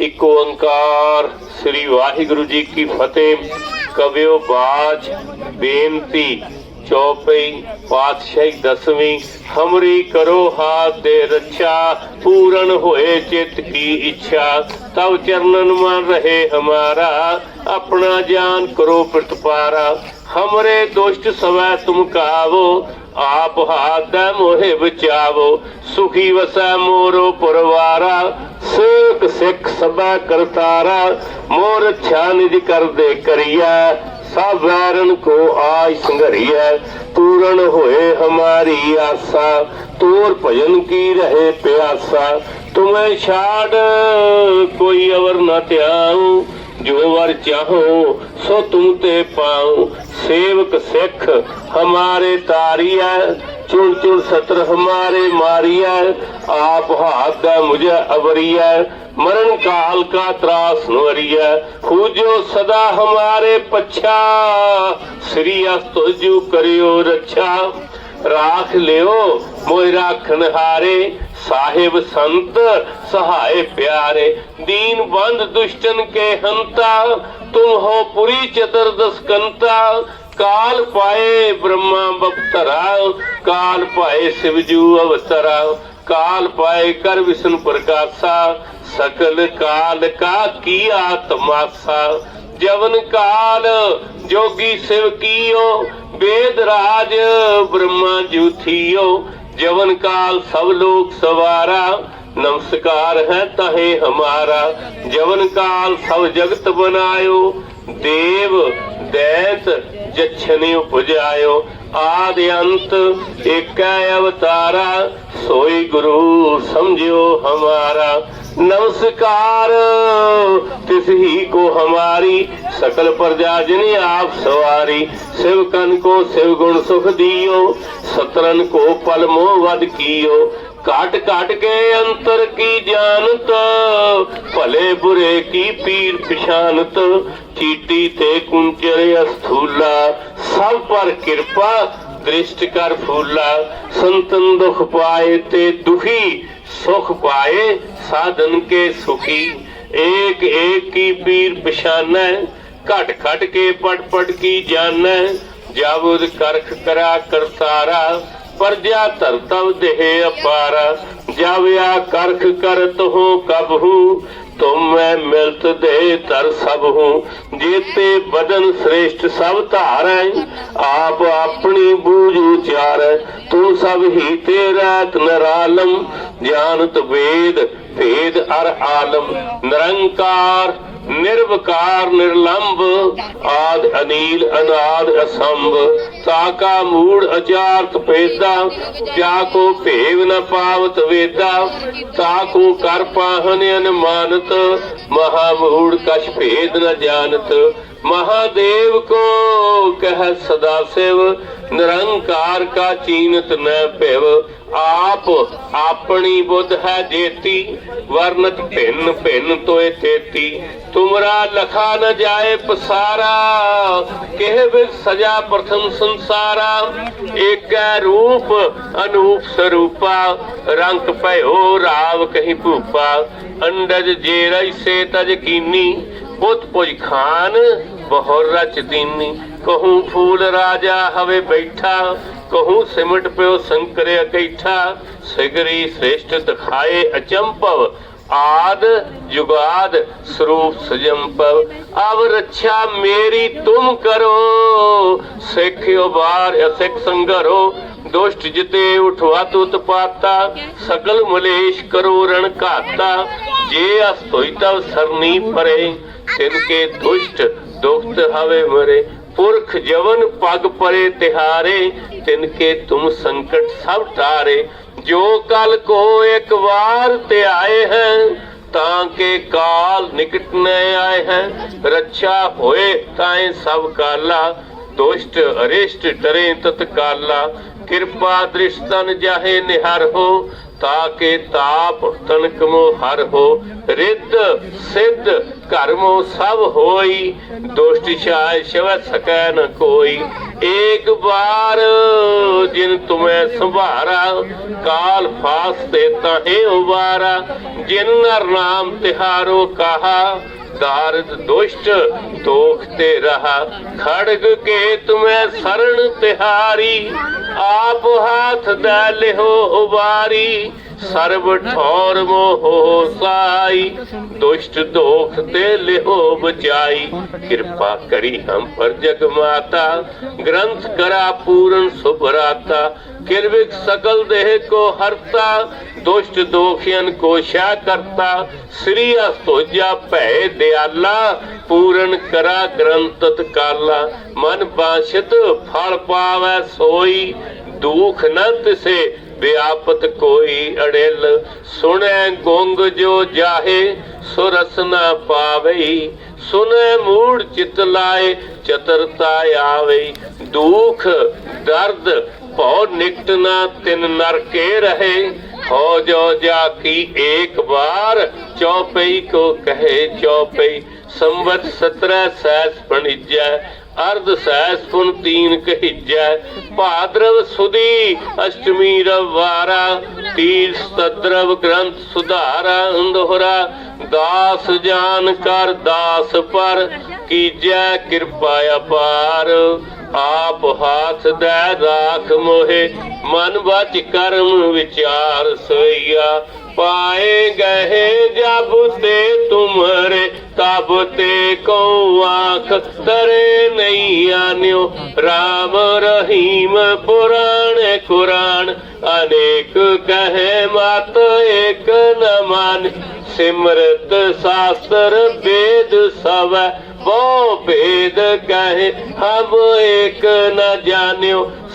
ਇੱਕ ਓੰਕਾਰ, ਸ੍ਰੀ ਵਾਹਿਗੁਰੂ ਜੀ ਕੀ ਫਤਿਹ। ਕਵਿਓ ਬਾਜ, ਬੇਨਤੀ, ਚੌਪਈ, ਪਾਤਸ਼ਾਹੀ ਦਸਵੀਂ, ਹਮਰੀ ਕਰੋ ਹਾਥ ਦੇ ਰੱਛਾ, ਪੂਰਨ ਹੋਏ ਚਿਤ ਕੀ ਇੱਛਾ। ਤਬ ਚਰਨਨ ਮਨ ਰਹੇ ਹਮਾਰਾ, ਆਪਣਾ ਜਾਨ ਕਰੋ ਪ੍ਰਤਪਾਰਾ। ਹਮਰੇ ਦੁਸ਼ਟ ਸਵੈ ਤੁਮ ਕਾਵੋ, ਆਪ ਹਾਥੈ ਮੋਹਿ ਬਚਾਵੋ। ਸੁਖੀ ਵਸੈ ਮੋਰੋ ਪਰਵਾਰਾ ਸੇਖ ਸਿੱਖ ਸਭਾ ਕਰਤਾਰਾ ਮੋਰ ਅੱਛਾ ਕਰਦੇ ਕਰੀਐ, ਸਭ ਵੈਰਨ ਕੋ ਆਜ ਸੰਘਰੀਐ, ਪੂਰਨ ਹੋਏ ਹਮਾਰੀ ਆਸਾ, ਤੋਰ ਭਜਨ ਕੀ ਰਹੇ ਪਿਆਸਾ, ਤੁਮੇ ਛਾੜ, ਕੋਈ ਅਵਰ ਨਾ ਧਿਆਉ, ਜੋ ਵਰ ਚਾਹੋ, ਸੋ ਤੁਮ ਤੇ ਪਾਉ, ਸੇਵਕ ਸਿੱਖ ਹਮਾਰੇ ਤਾਰੀਐ ਚੁਣ ਚੁਣ ਸਤਰ ਹਮਾਰੇ ਮਾਰੀਐ, ਆਪ ਹਾਥ ਦਾ ਮੁਝੇ ਅਵਰੀਐ, ਮਰਨ ਕਾਲ ਕਾ ਤਰਾਸ ਨਵਰੀਐ ਖੂਜੋ ਸਦਾ ਹਮਾਰੇ ਪਛਾ, ਸ੍ਰੀ ਅਸਤੁ ਜੂ ਕਰਿਓ ਰਾਖ ਲਿਓ ਮੋਇ ਰਾਖਣ ਹਾਰੇ ਸਾਹਿਬ ਸੰਤ ਸਹਾਏ ਪਿਆਰੇ। ਦੀਨ ਬੰਦ ਦੁਸ਼ਟਨ ਕੇ ਹੰਤਾ, ਤੁਮ ਹੋ ਪੁਰੀ ਚਤੁਰਦਸ ਕੰਤਾ। ਕਾਲ ਪਾਏ ਬ੍ਰਹਮਾ ਬਪਤਰਾ ਕਾਲ ਪਾਏ ਸਿਵਜੂ ਅਵਤਰਾ ਕਾਲ ਪਾਏ ਕਰ ਵਿਸ਼ਨ ਪ੍ਰਕਾਸ਼ਾ ਸਕਲ ਕਾਲ ਕਾ ਕੀਆ ਤਮਾਸਾ ਜਵਨ ਕਾਲ ਜੋਗੀ ਸਿਵ ਕੀਓ ਵੇਦ ਰਾਜ ਬ੍ਰਹਮਾ ਜੂਥੀਓ ਜਵਨ ਕਾਲ ਸਭ ਲੋਕ ਸਵਾਰਾ, ਨਮਸਕਾਰ ਹੈ ਤਹੇ ਹਮਾਰਾ। ਜਵਨ ਕਾਲ ਸਭ ਜਗਤ ਬਨਾਇਓ ਦੇਵ ਦੈਤ ਜਛਨੇ ਉਪਜਾਇਓ, ਆਦ ਅੰਤ ਏਕੈ ਅਵਤਾਰਾ, ਸੋਈ ਗੁਰੂ ਸਮਝਿਓ ਹਮਾਰਾ। ਨਮਸਕਾਰ, ਤਿਸ ਹੀ ਕੋ ਹਮਾਰੀ, ਸਕਲ ਪ੍ਰਜਾ ਜਿਨ ਆਪ ਸਵਾਰੀ। ਸਿਵ ਕਨ ਕੋ ਸਿਵ ਗੁਣ ਸੁਖ ਦਿਓ, ਸਤਰਨ ਕੋ ਪਲ ਮੋਹ ਵਦ ਕੀਓ। ਘਾਟ ਘਾਟ ਕੇ ਅੰਤਰ ਕੀ ਜਾਣਤ ਭਲੇ ਬੁਰੇ ਕੀ ਪੀਰ ਪਛਾਨਤ ਚੀਟੀ ਤੇ ਕੁੰਚਰ ਅਸਥੂਲਾ ਸਭ ਪਰ ਕਿਰਪਾ ਦ੍ਰਿਸ਼ਟ ਕਰ ਫੂਲਾ ਸੰਤਨ ਦੁਖ ਪਾਏ ਤੇ ਦੁਖੀ ਸੁਖ ਪਾਏ ਸਾਧਨ ਕੇ ਸੁਖੀ ਏਕ ਏਕ ਕੀ ਪੀਰ ਪਛਾਨੈ ਘਟ ਘਟ ਕੇ ਪਟ ਪਟ ਕੀ ਜਾਣੈ ਜਾਵੁਦ ਕਰਖ ਕਰਾ ਕਰਤਾਰਾ ਪਰਜਾ ਧਰਤਵ ਦੇਹ ਅਪਾਰ, ਜਾਵਿਆ ਕਰਖ ਕਰਤ ਹੋ ਕਬਹੂ ਤੁਮ ਮੈਂ ਮਿਲਤ ਦੇ ਤਰ ਸਭ ਹੂੰ। ਜੀਤੇ ਬਦਨ ਸ੍ਰੇਸ਼ਟ ਸਭ ਧਾਰੈ, ਆਪ ਆਪਣੀ ਬੂਝ ਉਚਾਰੈ। ਤੂੰ ਸਭ ਹੀ ਤੇਰਾ ਤਨਰਾਲਮ ਗਿਆਨਤ ਵੇਦ, ਭੇਦ ਹਰ ਆਲਮ, ਨਿਰੰਕਾਰ, ਨਿਰਵਕਾਰ, ਨਿਰਲੰਭ, ਆਦ ਅਨੀਲ, ਅਨਾਦ ਅਸੰਭ। ਤਾਕਾ ਮੂੜ ਅਚਾਰਤ ਭੇਦਾ ਜਾ ਕੋ ਭੇਵ ਨ ਪਾਵਤ ਵੇਦਾ, ਤਾ ਕੋ ਕਰ ਪਾਹਨ ਅਨਮਾਨਤ, ਮਹਾ ਮੂੜ ਕਛ ਭੇਦ ਨ ਜਾਣਤ। ਮਹਾਦੇਵ ਕੋ ਕਹਿ ਸਦਾ ਸਿਵ, ਨਿਰੰਕਾਰ ਕਾ ਚੀਨਤ ਨ ਭਿਵ। ਆਪ ਆਪਣੀ ਬੁੱਧ ਹੈ ਜੇਤੀ, ਵਰ ਵਰਨਤ ਭਿੰਨ ਭਿੰਨ ਤੋਏ ਤੇਤੀ। ਤੁਮਰਾ ਲਖਾ ਨ ਜਾਏ ਪਸਾਰਾ। ਕਿਹ ਵਿਦ ਸਜਾ ਪ੍ਰਥਮ ਸੰਸਾਰਾ। ਏਕੈ ਰੂਪ ਅਨੂਪ ਸਰੂਪਾ। ਰੰਗ ਭਇਓ ਰਾਵ ਕਹੀ ਭੂਪਾ। ਅੰਡਜ ਜੇ ਰੈਸੇ ਤਜ ਕੀਨੀ। ਪੁੱਤ ਪੁਜ ਖਾਨ, ਬਹੁਰ ਰਚ ਦੀਨੀ। ਕਹੂੰ ਫੂਲ ਰਾਜਾ ਹਵੇ ਬੈਠਾ। ਕਹੂੰ ਸਿਮਟ ਪਿਓ ਸੰਕਰ ਅਕੈਠਾ ਸਿਗਰੀ ਸ੍ਰੇਸ਼ਟ ਦਿਖਾਏ ਅਚੰਪਵ ਆਦ ਜੁਗਾਦ ਸਰੂਪ ਸਜੰਪਵ ਅਵ ਰੱਛਾ ਮੇਰੀ ਤੁਮ ਕਰੋ, ਸਿੱਖਿਓ ਬਾਰ ਅਸਿੱਖ ਸੰਗਰੋ, ਦੁਸ਼ਟ ਜਿਤੇ ਉਠਵਾ ਤੁਤ ਪਾਤਾ, ਸਗਲ ਮਲੇਸ਼ ਕਰੋ ਰਣ ਘਾਤਾ, ਜੇ ਅਸਤੋਈ ਤਵ ਸਰਨੀ ਪਰੇ, ਤਿਨ ਕੇ ਦੁਸ਼ਟ ਦੁਖਤ ਹਵੇ ਮਰੇ, ਪੁਰਖ ਜਵਨ ਪਗ ਪਰੇ ਤਿਹਾਰੇ, ਤਿਨ ਕੇ ਤੁਮ ਸੰਕਟ ਸਭ ਟਾਰੇ ਜੋ ਕਲ ਕੋ ਇੱਕ ਵਾਰ ਤੇ ਆਏ ਹੈ, ਤਾਂ ਕੇ ਕਾਲ ਨਿਕਟ ਨ ਆਏ ਹੈ। ਰੱਛਾ ਹੋਏ ਤਾਏ ਸਭ ਕਾਲਾ, ਦੁਸ਼ਟ ਅਰਿਸ਼ਟ ਡਰੇ ਤਤਕਾਲਾ। ਕਿਰਪਾ ਦ੍ਰਿਸ਼ਤਨ ਜਾਹੇ ਨਿਹਰ ਹੋ ਤਾਕੇ ਤਾਪ ਤਨਕ ਮੋ ਹਰ ਹੋ, ਰਿੱਧ ਸਿੱਧ ਕਰਮੋ ਸਭ ਹੋਈ, ਦੁਸ਼ਟ ਛਾਇ ਸ਼ਵ ਸਕੈ ਨ ਕੋਈ। ਏਕ ਵਾਰ ਜਿਨ ਤੁਮੈ ਸੁਭਾਰਾ, ਕਾਲ ਫਾਸ ਤੇ ਤਾਹੇ ਉਬਾਰਾ ਜਿਨ ਨਰ ਨਾਮ ਤਿਹਾਰੋ ਕਹਾ ਕਾਰਜ ਦੁਸ਼ਟ ਤੋਖਤੇ ਰਹਾ ਖੜਗ ਕੇ ਤੁਮੈ ਸਰਣ ਤਿਹਾਰੀ ਆਪ ਹਾਥ ਦਾ ਲਿਹੋ ਉਬਾਰੀ ਸਰਬ ਠੌਰ ਮੋਹ ਸਾਈ, ਦੁਸ਼ਟ ਦੋਖ ਤੇ ਲਿਓ ਬਚਾਈ। ਕਿਰਪਾ ਕਰੀ ਹਮ ਪਰ ਜਗ ਮਾਤਾ, ਗ੍ਰੰਥ ਕਰਾ ਪੂਰਨ ਸੁਭਰਾਤਾ ਕਿਰਵਿਕ ਸਕਲ ਦੇਹ ਕੋ ਹਰਤਾ, ਦੁਸ਼ਟ ਦੋਖਿयन ਕੋ ਸ਼ਾ ਕਰਤਾ। ਸ੍ਰੀ ਅਸਤੋਜਾ ਭੈ ਦਿਆਲਾ, ਪੂਰਨ ਕਰਾ ਗ੍ਰੰਥਤ ਕਾਲਾ ਮਨ ਬਾਸ਼ਿਤ ਫਲ ਪਾਵੈ ਸੋਈ, ਦੁਖ ਨ ਤਿਸੇ ਵਿਆਪਤ ਕੋਈ ਅੜਿਲ, ਸੁਣੈ ਗੁੰਗ ਜੋ ਜਾਹੇ, ਸੁਰਸ ਨ ਪਾਵਈ। ਸੁਨੈ ਮੂੜ ਚਿਤ ਲਾਏ, ਚਤਰਤਾ ਆਵੇ ਦੁਖ, ਦਰਦ, ਭਉ ਨਿਕਟ ਨਾ ਤਿਨ ਨਰ ਕੇ ਰਹੇ। ਹੋ ਜੋ ਜਾ ਕੀ ਏਕ ਬਾਰ ਚੌਪਈ ਕੋ ਕਹੇ ਚੌਪਈ। ਸੰਵਤ 17 ਸੈਸ ਪਣਿਜੈ ਅਰਧ ਸੈਸ ਪੁਨ ਤੀਨ ਕਹਿਜੈ, ਭਾਦਰਵ ਸੁਦੀ ਅਸ਼ਟਮੀ ਰਵਾਰਾ ਤੀਰ ਸਤਦਰਵ ਗ੍ਰੰਥ ਸੁਧਾਰਾ ਦੋਹਰਾ ਦਾਸ ਜਾਨ ਕਰ ਦਾਸ ਪਰ, ਕੀਜੈ ਕਿਰਪਾ ਅਪਾਰ। ਆਪ ਹਾਥ ਦੇ ਰਾਖ ਮੋਹਿ, ਮਨ ਬਚ ਕਰਮ ਵਿਚਾਰ ਸਈਆ ਪਾਏ ਗਏ ਜਬ ਤੇ ਤੁਮਰੇ, ਤਬ ਤੇ ਕੋ ਆਖ, ਤਰੇ ਨਹੀਂ ਆਨਿਓ RAM ਰਹੀਮ ਪੁਰਾਣ ਕੁਰਾਨ ਅਨੇਕ ਕਹੇ ਮਤ ਏਕ ਨ ਮਾਨ। ਸਿਮਰਤ ਸਾਸਤਰ ਵੇਦ ਸਭ ਬਹੁ ਭੇਦ ਕਹੇ ਹਮ ਏਕ ਨ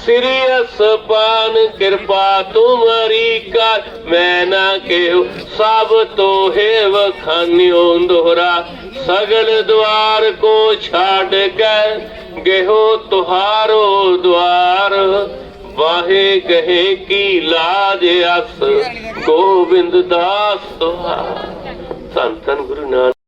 ਜਾਣਿਓ ਸ੍ਰੀ ਕਿਰਪਾ ਤੁਮਰੀ ਕਰ। ਮੈਂ ਨਾ ਕਹਿਓ ਸਭ ਤੋਹੇ ਵਖਾਨਿਓ ਦੋਹਰਾ, ਸਗਲ ਦਵਾਰ ਕੋ ਛਾੜ ਕੇ ਗਹਿਓ ਤੁਹਾਰੋ ਦਵਾਰ। ਵਾਹੇ ਕਹੇ ਕੀ ਲਾਜ ਅਸ, ਗੋਬਿੰਦ ਦਾਸ ਤੁਹਾਰ। ਧੰਨ ਗੁਰੂ ਨਾਨਕ